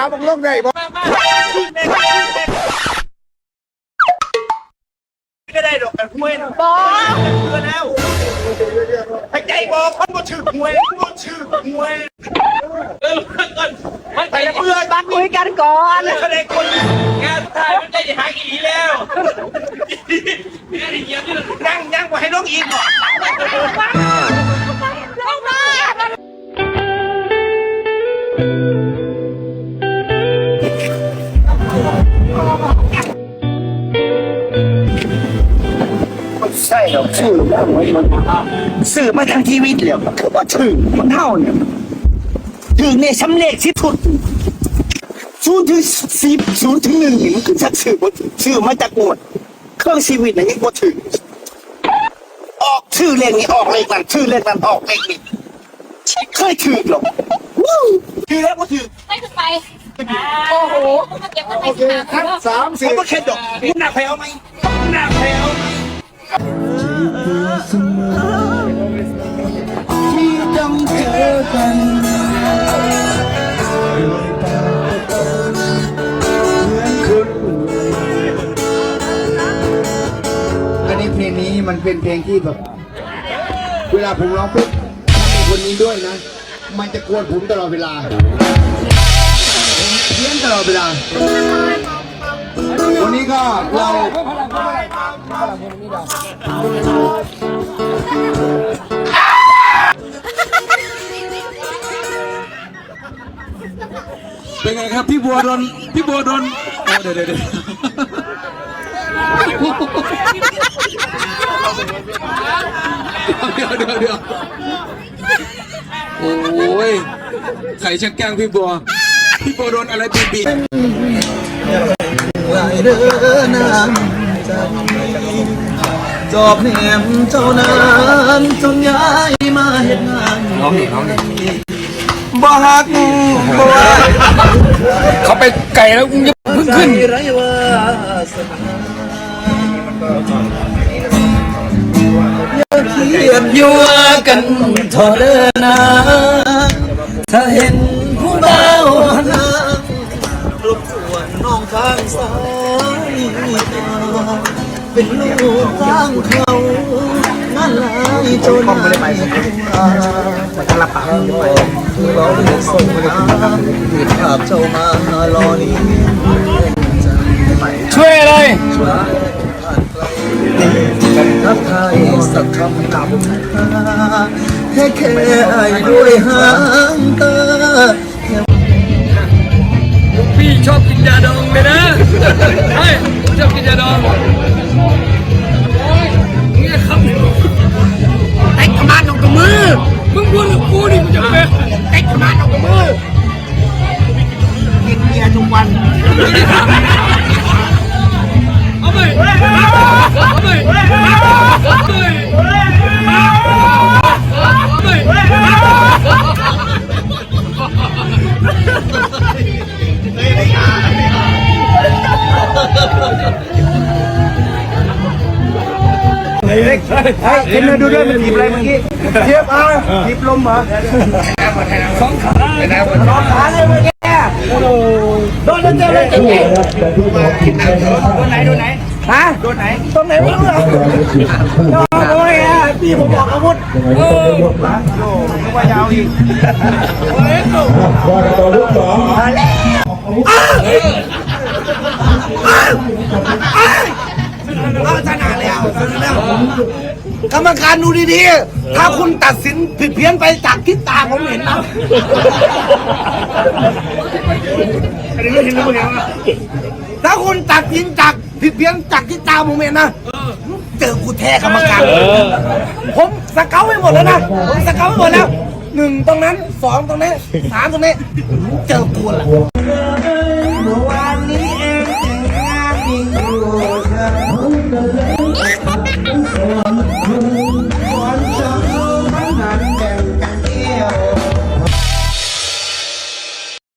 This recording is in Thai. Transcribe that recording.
หาบังลงได้บ่ก็ได้ดอกกันห้วยนะบอเพื่อแล้วไอ้ใจบอกคนบ่ชื่อหวยบ่ชื่อหวยเออก่อนไปแล้วเพื่อนมาคุยกันก่อนแสดงคนงานถ่ายมันได้หากี่แล้วนั่งนั่งมาให้น้องอินก่อน ใช่ดอกชื่อสื่อมาทางทีวีแล้วคือว่าชื่อมันเท่าเนี่ยถึงในสำเร็จที่สุดศูนย์ถึงสิบศูนย์ถึงหนึ่งนี่มันคือชักชื่อบ่ถึงชื่อมาจากหมวดเครื่องชีวิตน่ะยังบ่ถึง ออกชื่อเลขนี้ออกเลขนั้นชื่อเลขนั้นออกเลขนี้เคยถือหรอกวู้ถือแล้วบ่ถือให้ขึ้นไปโอ้โหมาเก็บกันไปสิครับสามผสี่มก็แค่ดอกหนักแผลไหมหนักแผล ไหมที่ต้องเจอกันอันนี้เพลงนี้มันเป็นเพลงที่แบบ เวลาผมร้องปุ๊บมีคนนี้ด้วยนะ มันจะกวนผมตลอดเวลาเพี้ยนตลอดเวลา วันนี้ก็เรา เป็นไงครับพี่บัวโดนพี่บัวโดนอ๋อเดี๋ยวเดี๋ยวเดี๋ยวเดี๋ยวเดี๋ยวเดี๋ยวโอ้ยใครชักแกล้งพี่บัว พี่บัวโดนอะไรบีบีหลายเดือนน้ำใจจอบแหนมเจ้านานจนย้ายมาเห็นงานน้องนี่น้องนี่ บ่ฮักบ่ว่าเขาไปไก่แล้วมึงจะเพิ่งขึ้นไรว่าสนาอย่าเขียดยัวกันทอเดินนาถ้าเห็นผู้บ่าวหน้ารบกวนน้องข้างซ้ายเป็นลูกทางเขางานหลายจนไม่ได้ไปมันจะรับปากไม่ไปเราเห็นส่ภาพเจ้ามารอนี้ช่วยอะไรทักทายสักคำนำแค่แค่ด้วยหา เห็นไหมดูด้วยมันหยิบอะไรเมื่อกี้เทียบอะหยิบลมเหรอสองขาสองขาเลยเมื่อกี้โอ้โหโดนเต็มเลยเต็มเลยโดนไหนโดนไหนฮะโดนไหนตรงไหนไม่รู้หรอกโอ้ยอะพี่ผมบอกอาวุธโอ้โหนึกว่ายาวอีกโอ้ยมาแล้วเอาชนะแล้วชนะแล้ว กรรมการดูดีๆ ถ้าคุณตัดสินผิดเพี้ยนไปจากทิศตาผมเห็นนะถ้าคุณตัดสินจากผิดเพี้ยนจากทิศตาผมเห็นนะเจอกูแท้กรรมการผมสเกาไปหมดแล้วนะผมสเกาไปหมดแล้วหนึ่งตรงนั้นสองตรงนี้สามตรงนี้เจอกูละ 그